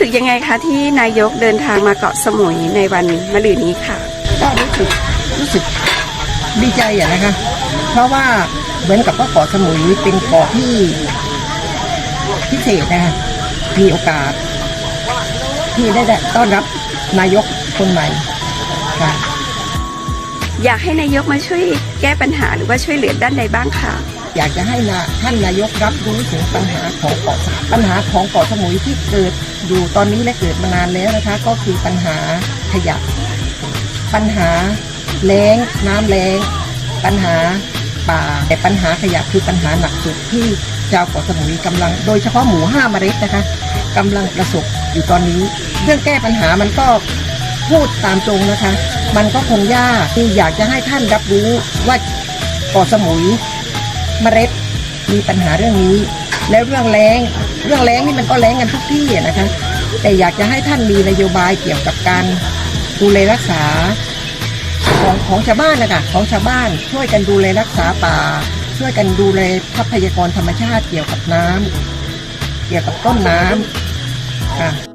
สึกยังไงคะที่นายกเดินทางมาเกาะสมุยในวันมะรืนนี้ค่ะ ก็รู้สึกรู้สึกดีใจอะนะคะ เพราะว่าเหมือนกับว่าเกาะสมุยเป็นเกาะที่พิเศษนะคะมีโอกาส ที่ได้ต้อนรับนายกคนใหม่ค่ะ อยากให้นายกมาช่วยแก้ปัญหาหรือว่าช่วยเหลือด้านใดบ้างคะอยากจะให้นะท่านนายกรับรู้ถึงปัญหาของเกาะสปัญหาของเกาะสมุยที่เกิดอยู่ตอนนี้และเกิดมานานแล้วนะคะ ก็คือปัญหาขยะปัญหาแล้งน้ำแล้ง ปัญหาป่าแต่ปัญหาขยะคือปัญหาหนักสุดที่ชาวเกาะสมุยกำลัง โดยเฉพาะหมูห้าเมล็ดนะคะกำลังประสบอยู่ตอนนี้ เรื่องแก้ปัญหามันก็พูดตามตรงนะคะ มันก็คงยากที่อยากจะให้ท่านรับรู้ว่าเกาะสมุยเมล็ดมีปัญหาเรื่องนี้ แล้วเรื่องแรงเรื่องแรงนี่มันก็แรงกันทุกที่นะคะ แต่อยากจะให้ท่านมีนโยบายเกี่ยวกับการดูแลรักษาของของชาวบ้านนะคะของชาวบ้านช่วยกันดูแลรักษาป่า ช่วยกันดูแลทรัพยากรธรรมชาติเกี่ยวกับน้ำเกี่ยวกับต้นน้ำค่ะ